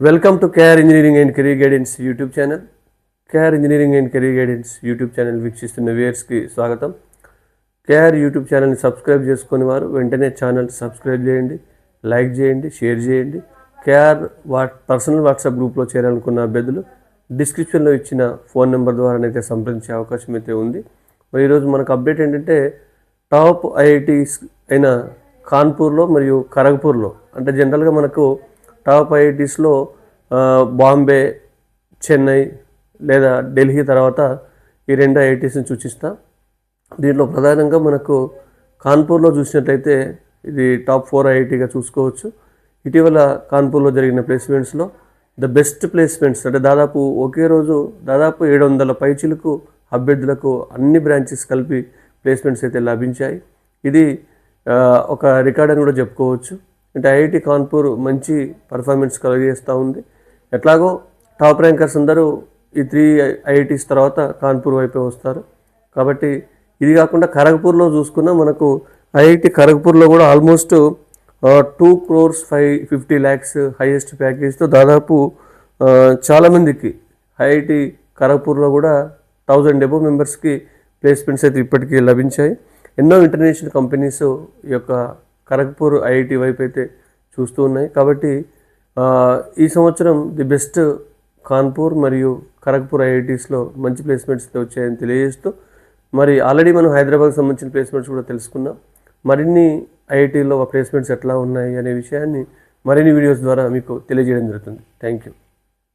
Welcome to KR engineering and career guidance YouTube channel KR engineering and career guidance YouTube channel వీక్షిస్తున్న వ్యూయర్స్కి స్వాగతం. KR YouTube ఛానల్ని subscribe చేసుకుని వారు వెంటనే ఛానల్ సబ్స్క్రైబ్ చేయండి లైక్ చేయండి షేర్ చేయండి. కేఆర్ వాట్ పర్సనల్ వాట్సాప్ గ్రూప్లో చేరాలనుకున్న అభ్యర్థులు డిస్క్రిప్షన్లో ఇచ్చిన ఫోన్ నెంబర్ ద్వారానైతే సంప్రదించే అవకాశం అయితే ఉంది. మరి ఈరోజు మనకు అప్డేట్ ఏంటంటే టాప్ ఐఐటీస్ అయిన కాన్పూర్లో మరియు ఖరగ్పూర్లో అంటే జనరల్గా మనకు టాప్ ఐఐటీస్లో బాంబే చెన్నై లేదా ఢిల్లీ తర్వాత ఈ రెండు ఐఐటీస్ని సూచిస్తా. దీంట్లో ప్రధానంగా మనకు కాన్పూర్లో చూసినట్లయితే ఇది టాప్ ఫోర్ ఐఐటీగా చూసుకోవచ్చు. ఇటీవల కాన్పూర్లో జరిగిన ప్లేస్మెంట్స్లో ద బెస్ట్ ప్లేస్మెంట్స్ అంటే దాదాపు ఒకే రోజు దాదాపు ఏడు వందల పైచిలకు అభ్యర్థులకు అన్ని బ్రాంచెస్ కలిపి ప్లేస్మెంట్స్ అయితే లభించాయి. ఇది ఒక రికార్డ్ అని కూడా చెప్పుకోవచ్చు. అంటే ఐఐటి కాన్పూర్ మంచి పర్ఫార్మెన్స్ కలిగిస్తూ ఉంది. ఎట్లాగో టాప్ ర్యాంకర్స్ అందరూ ఈ త్రీ ఐఐటీస్ తర్వాత కాన్పూర్ వైపే వస్తారు. కాబట్టి ఇది కాకుండా ఖరగ్పూర్లో చూసుకున్నా మనకు ఐఐటి ఖరగ్పూర్లో కూడా almost two crores five fifty lakhs highest ప్యాకేజ్తో దాదాపు చాలామందికి ఐఐటి ఖరగ్పూర్లో కూడా థౌజండ్ ఎబో మెంబర్స్కి ప్లేస్మెంట్స్ అయితే ఇప్పటికీ లభించాయి. ఎన్నో ఇంటర్నేషనల్ కంపెనీస్ ఈ యొక్క ఖరగ్పూర్ ఐఐటి వైపు అయితే చూస్తూ ఉన్నాయి. కాబట్టి ఈ సంవత్సరం ది బెస్ట్ కాన్పూర్ మరియు ఖరగ్పూర్ ఐఐటీస్లో మంచి ప్లేస్మెంట్స్ అయితే వచ్చాయని తెలియజేస్తూ మరి ఆల్రెడీ మనం హైదరాబాద్కి సంబంధించిన ప్లేస్మెంట్స్ కూడా తెలుసుకున్నాం. మరిన్ని ఐఐటీలో ప్లేస్మెంట్స్ ఎట్లా ఉన్నాయి అనే విషయాన్ని మరిన్ని వీడియోస్ ద్వారా మీకు తెలియజేయడం జరుగుతుంది. Thank you.